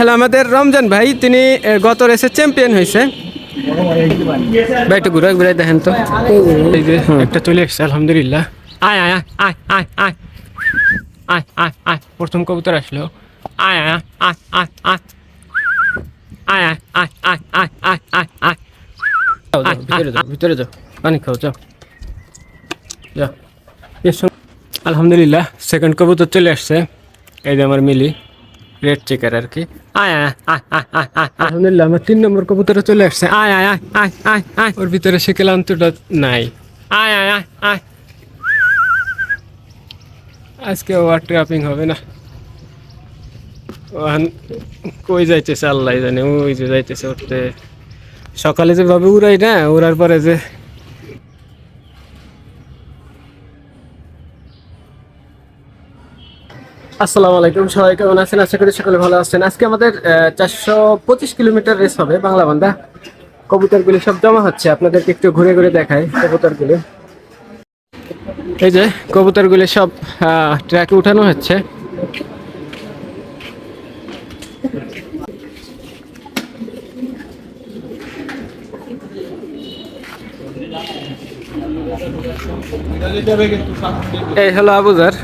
হলো আমাদের রমজান ভাই তিনি গত রেসে চ্যাম্পিয়ন হয়েছে ভাই একটু ঘুরে ঘুরে দেখেন তো এই যে একটা চলে এসছে আলহামদুলিল্লাহ আয় আয় আয় আয় আয় আয় আয় আয় প্রথম কবুতর আসলো আয় আয় আয় আয় আয় আয় আয় আয় আয় আয় আয় আয় ভিতরে যাও ভিতরে যাও পানি খাও যাও যাও আলহামদুলিল্লাহ সেকেন্ড কবুতর চলে আসছে এই যে আমার মিলি রেড চেকার আর কি আয় আয় আয় আয় আয় আয় আলহামদুলিল্লাহ আমার তিন নম্বর কবুতরে চলে আসছে আয় আয় আয় আয় আয় আয় ওর ভিতরে সে ক্লান্তটা নাই আয় আয় আয় আয় আজকে ওয়ার ট্রাপিং হবে না কই যাইতেছে আল্লাহ জানে ওই যে যাইতেছে উঠতে সকালে যেভাবে উড়াই না উড়ার পরে যে আসসালামু আলাইকুম, সবাই কেমন আছেন? আশা করি সকলে ভালো আছেন। আজকে আমাদের চারশো পঁচিশ কিলোমিটার রেস হবে বাংলা বান্ধা কবুতরগুলি সব জমা হচ্ছে, আপনাদেরকে একটু ঘুরে ঘুরে দেখাই কবুতরগুলি। এই যে, কবুতরগুলি সব ট্র্যাকে উঠানো হচ্ছে। এই হলো আবুজার।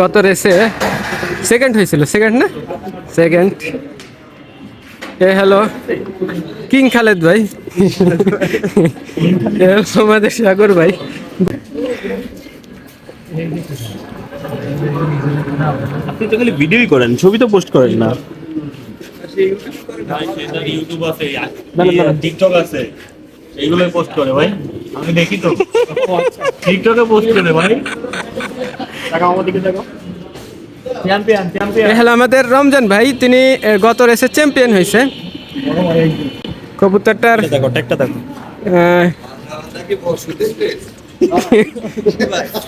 গত রেসে সেকেন্ড হয়েছিল সেকেন্ড না? সেকেন্ড এ হ্যালো কিং খালেদ ভাই। আমাদের সাগর ভাই। আপনি তো খালি ভিডিওই করেন ছবি তো পোস্ট করেন না। ইউটিউব আছে টিকটক আছে। এইগুলো পোস্ট করে ভাই। আমি দেখি তো। টিকটকে পোস্ট করে ভাই। আমাদের রমজান ভাই তিনি গত রেসে চ্যাম্পিয়ন হয়েছে। কবুতরটার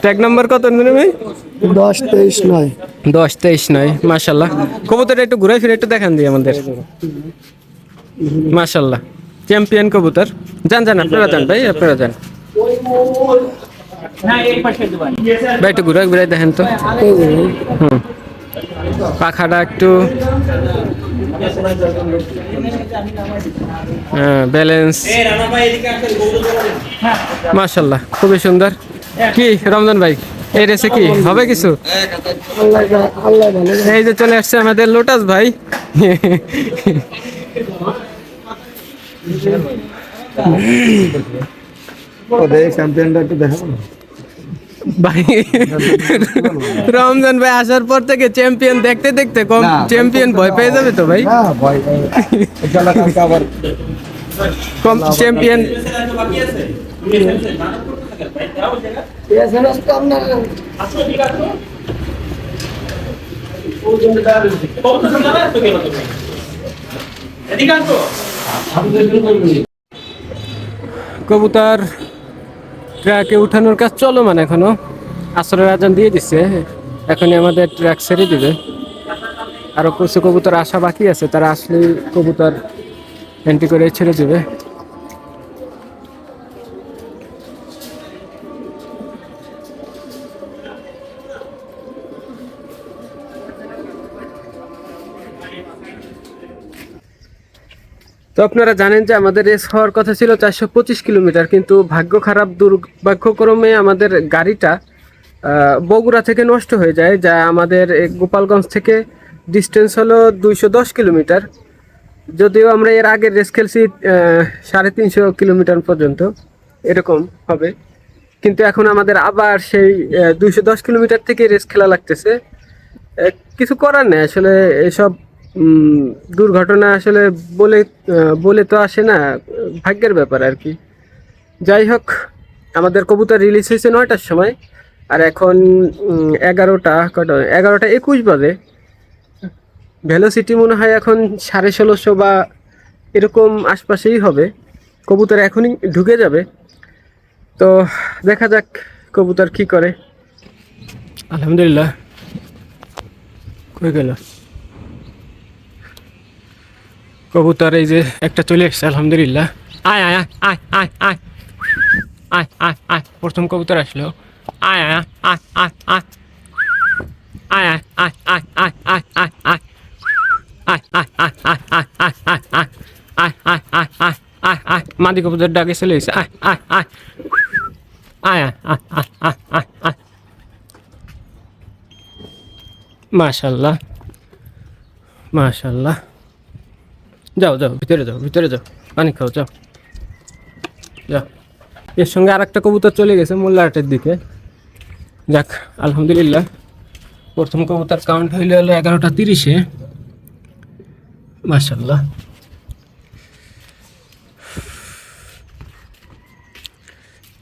ট্যাগ নাম্বার কত ভাই? দশ তেইশ নয়। দশ তেইশ নয় মাশাল্লাহ কবুতরটা একটু ঘুরে ফিরে একটু দেখান দিই আমাদের। মাশাল্লাহ চ্যাম্পিয়ন কবুতর। যান যান আপনারা যান ভাই আপনারা যান। ভাই, একটু ঘুরে ঘুরে দেখেন তো। হুম। পাখাটা একটু ব্যালেন্স মাশাল্লাহ, খুবই সুন্দর। কি, রমজান ভাই, এই রেসে কি? হবে কিছু? এই যে চলে আসছে আমাদের লোটাস ভাই। চ্যাম্পিয়নটা একটু দেখাবো ভাই রমজান ভাই আসার পর থেকে চ্যাম্পিয়ন দেখতে দেখতে কম চ্যাম্পিয়ন ভয় পেয়ে যাবে তো ভাই? কম চ্যাম্পিয়ন কবুতর ট্রাকে উঠানোর কাজ চলো মানে এখনও। আসরের আজান দিয়ে দিচ্ছে এখনই আমাদের ট্রাক ছেড়ে দিবে। আরও কিছু কবুতর আসা বাকি আছে, তারা আসলে কবুতর এন্ট্রি করে ছেড়ে দিবে। তো আপনারা জানেন যে আমাদের রেস হওয়ার কথা ছিল চারশো পঁচিশ কিলোমিটার, কিন্তু ভাগ্য খারাপ, দুর্ভাগ্যক্রমে আমাদের গাড়িটা বগুড়া থেকে নষ্ট হয়ে যায়, যা আমাদের গোপালগঞ্জ থেকে ডিস্টেন্স হলো দুইশো দশ কিলোমিটার। যদিও আমরা এর আগে রেস খেলছি সাড়ে তিনশো কিলোমিটার পর্যন্ত, এরকম হবে। কিন্তু এখন আমাদের আবার সেই দুইশো দশ কিলোমিটার থেকে রেস খেলা লাগতেছে। কিছু করার নেই, আসলে এসব দুর্ঘটনা আসলে বলে বলে তো আসে না, ভাগ্যের ব্যাপার আর কি। যাই হোক, আমাদের কবুতর রিলিজ হয়েছে নয়টার সময়, আর এখন এগারোটা, কটা, এগারোটা একুশ বাজে। ভেলোসিটি মনে হয় এখন সাড়ে ষোলোশো বা এরকম আশপাশেই হবে। কবুতর এখনই ঢুকে যাবে। তো দেখা যাক কবুতর কি করে। আলহামদুলিল্লাহ। কই গেল? কবুতর এই যে একটা চলে এসছে আলহামদুলিল্লাহ আয় আয় আয় আয় আয় আয় আয় আয় প্রথম কবুতর আসলো আয় আয় আয় আয় আয় আয় আয় আয় আয় আয় আয় আয় মাদি কবুতর ডাকে চলে আয় আয় আয় আয় আয় মাশাল্লাহ মাশাল্লাহ যাও যাও, ভিতরে যাও ভিতরে যাও। পানি খাও, যাও। যাও। এর সঙ্গে আর একটা কবুতর চলে গেছে মোল্লাহাটের দিকে। যাক, আলহামদুলিল্লাহ। প্রথম কবুতর কাউন্ট হইলে হলো এগারোটা তিরিশে। মাশাল্লাহ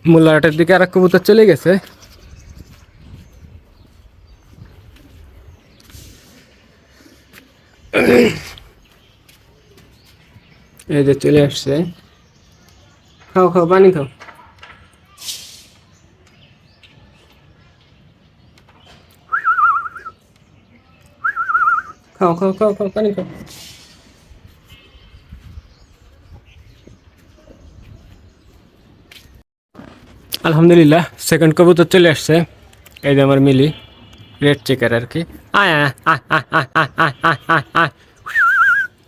মোল্লাহাটের দিকে আর এক কবুতর চলে গেছে। এই যে চলে আসছে খাও খাও পানি খাও খাও খাও খাও খাও পানি খাও আলহামদুলিল্লাহ সেকেন্ড কবুতর চলে আসছে এই যে আমার মিলি রেড চেকার আর কি আয় আয় আয়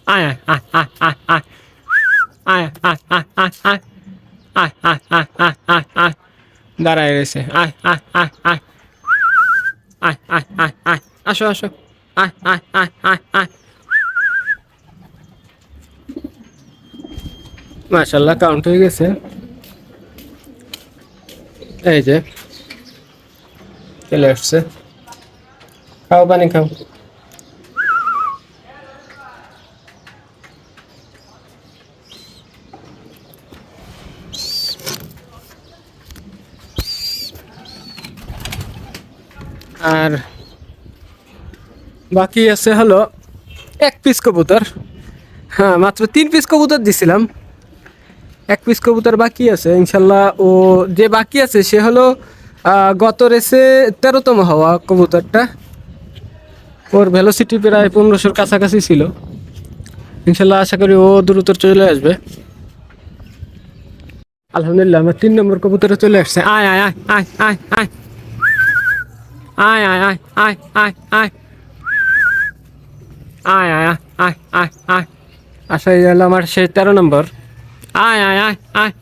আয় আয় আয় দাঁড়ায় রয়েছে। আসো আসো। আয় মাশাল্লাহ কাউন্ট হয়ে গেছে। এই যে, চলে আসছে। খাও, পানি খাও। আর বাকি আছে হলো এক পিস কবুতর। হ্যাঁ মাত্র তিন পিস কবুতর দিছিলাম। এক পিস কবুতর বাকি আছে, ইনশাল্লাহ ও যে বাকি আছে সে হলো গত রেসে তেরোতম হওয়া কবুতরটা। ওর ভেলোসিটি প্রায় পনেরোশোর কাছাকাছি ছিল। ইনশাল্লাহ আশা করি ও দ্রুত চলে আসবে। আলহামদুলিল্লাহ, আমার তিন নম্বর কবুতরে চলে আসছে। আয় আয় আয় আয় আয় আয়। আয় আয় আয় আয় আয় আয় আয় আয় আয় আয় আয় এই হলো আমার সেই তেরো নম্বর আয় আয় আয় আয়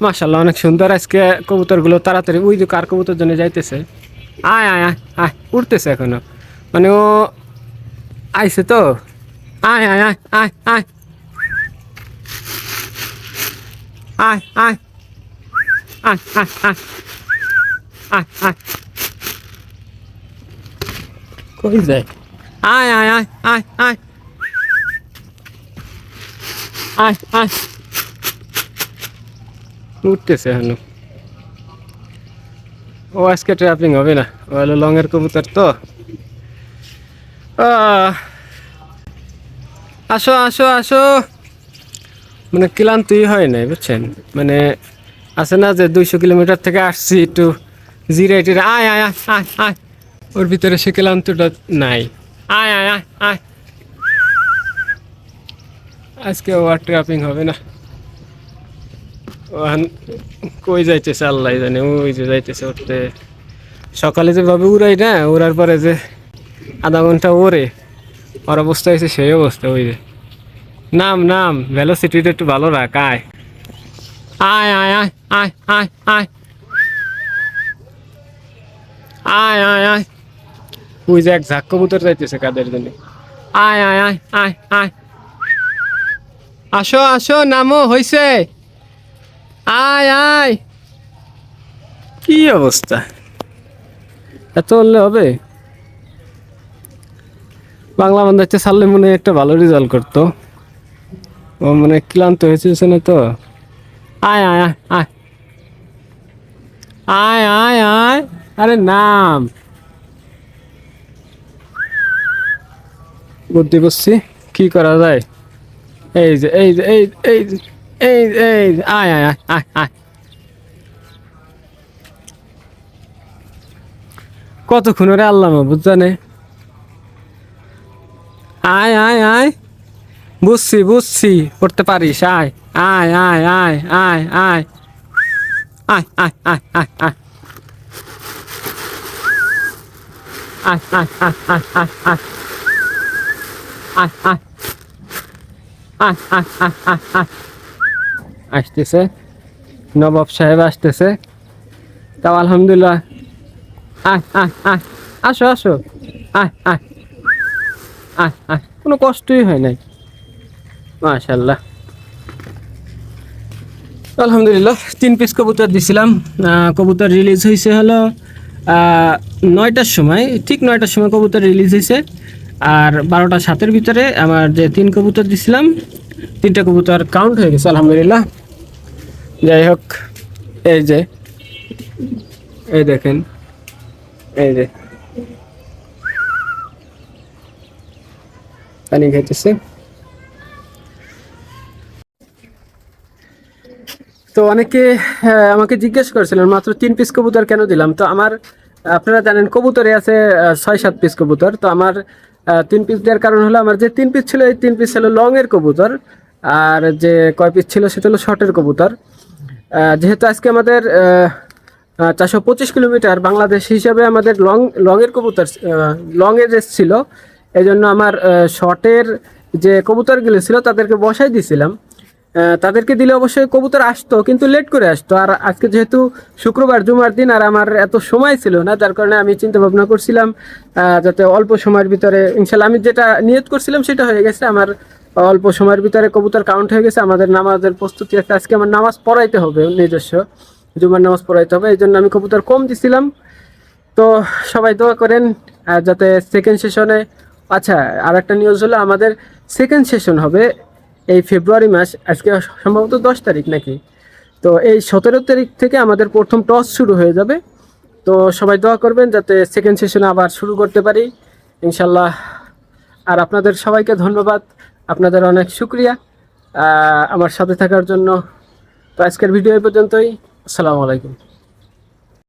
মাশাল্লাহ অনেক সুন্দর আজকে কবুতরগুলো তাড়াতাড়ি ওই যে কার কবুতর জন্য যাইতেছে আয় আয় আয় আয় উঠতেছে এখনও মানে ও আইছে তো আয় আয় আয় আয় আয় আয় আয় আয় আয় আয় আয় আয় কই যায় আয় আয় আয় আয় আয় আয় আয় উঠতেছে এখন ও আজকে ট্র্যাপিং হবে না ও হলো লংয়ের কবুতর তো আসো আসো আসো মানে ক্লান্তই হয় নাই বুঝছেন মানে আছে না যে দুইশো কিলোমিটার থেকে আসছি একটু জিরে টিরে আয় আয় আয় আয় আয় ওর ভিতরে সে ক্লান্তটা নাই। আয় আয় আয় আয়। আজকে ওয়ার ট্র্যাপিং হবে না। কই যাইতেছে আল্লাহ জানে, ওই যে যাইতেছে উঠতে। সকালে যেভাবে উড়াই না, উড়ার পরে যে আধা ঘণ্টা ওরে ওর অবস্থা হয়েছে সেই অবস্থা, ওই যে। নাম নাম ভ্যালোসিটিটা একটু ভালো রাখ, আয়। আয় আয় আয় আয় আয় আয়। আয় আয় আয়। ওই যে এক ঝাক কবুতর যাইতেছে কাদের জন্য। আয় আয় আয় আয় আয়। আসো আসো নামো হইছে। আয় আয়। কি অবস্থা? এত হলে হবে? বাংলা বান্ধাচ্ছে ছাড়লে মনে একটা ভালো রেজাল্ট করতো। ও মানে ক্লান্ত হয়েছে না তো? আয় আয় আয় আয়। আয় আয় আয়। আরে নাম। বুদ্ধি করছি কি করা যায় এই যে এই যে এই এই এই এই আয় আয় আয় আয় কতক্ষণ ওরে আল্লাহ জানে আয় আয় আয় বুঝছি বুঝছি করতে পারিস আয় আয় আয় আয় আয় আয় আয় আয় আয় আয় আয় আয় আয় আয় আয় আয় আসতেছে। নবাব সাহেব আসতেছে। তাও আলহামদুলিল্লাহ। আয় আয় আসো আসো। আয় আয় আয় কোনো কষ্টই হয় নাই। মাশাল্লাহ আলহামদুলিল্লাহ, তিন পিস কবুতর দিছিলাম। কবুতর রিলিজ হয়েছে হলো নয়টার সময়। ঠিক নয়টার সময় কবুতর রিলিজ হয়েছে আর বারোটা সাতের ভিতরে আমার যে তিন কবুতর দিছিলাম, তিনটা কবুতর কাউন্ট হয়ে গেছে, আলহামদুলিল্লাহ। যাই হোক, এই যে, এই দেখেন, এই যে। পানি খাইতেছে। তো অনেকে আমাকে জিজ্ঞেস করেছিলেন, মাত্র তিন পিস কবুতর কেন দিলাম? তো আমার, আপনারা জানেন, কবুতরে আছে ছয়, সাত পিস কবুতর। তো আমার তিন পিস দেওয়ার কারণ হলো আমার যে তিন পিস ছিল, এই তিন পিস ছিল লংয়ের কবুতর, আর যে কয় পিস ছিল সেটা হলো শর্টের কবুতর। যেহেতু আজকে আমাদের চারশো পঁচিশ কিলোমিটার বাংলাদেশ হিসাবে আমাদের লং লংয়ের কবুতর লংয়ের রেস ছিল এই জন্য আমার শর্টের যে কবুতরগুলো ছিল তাদেরকে বসাই দিয়েছিলাম তাদেরকে দিলে অবশ্যই কবুতর আসতো, কিন্তু লেট করে আসতো। আর আজকে যেহেতু শুক্রবার, জুমার দিন, আর আমার এত সময় ছিল না, যার কারণে আমি চিন্তা ভাবনা করছিলাম যাতে অল্প সময়ের ভিতরে, ইনশাল্লাহ আমি যেটা নিয়ত করছিলাম সেটা হয়ে গেছে। আমার অল্প সময়ের ভিতরে কবুতর কাউন্ট হয়ে গেছে, আমাদের নামাজের প্রস্তুতি একটা আজকে আমার নামাজ পড়াইতে হবে, নিজস্ব। জুমার নামাজ পড়াইতে হবে এই জন্য আমি কবুতর কম দিছিলাম। তো সবাই দোয়া করেন যাতে সেকেন্ড সেশনে আচ্ছা আর একটা নিউজ হলো, আমাদের সেকেন্ড সেশন হবে। এই ফেব্রুয়ারি মাস, আজকে সম্ভবত দশ তারিখ নাকি? তো এই সতেরো তারিখ থেকে আমাদের প্রথম টস শুরু হয়ে যাবে। তো সবাই দোয়া করবেন যাতে সেকেন্ড সেশনে আবার শুরু করতে পারি। ইনশাল্লাহ আর আপনাদের সবাইকে ধন্যবাদ। আপনাদের অনেক শুক্রিয়া। আমার সাথে থাকার জন্য। তো আজকের ভিডিও পর্যন্তই। আসসালামু আলাইকুম।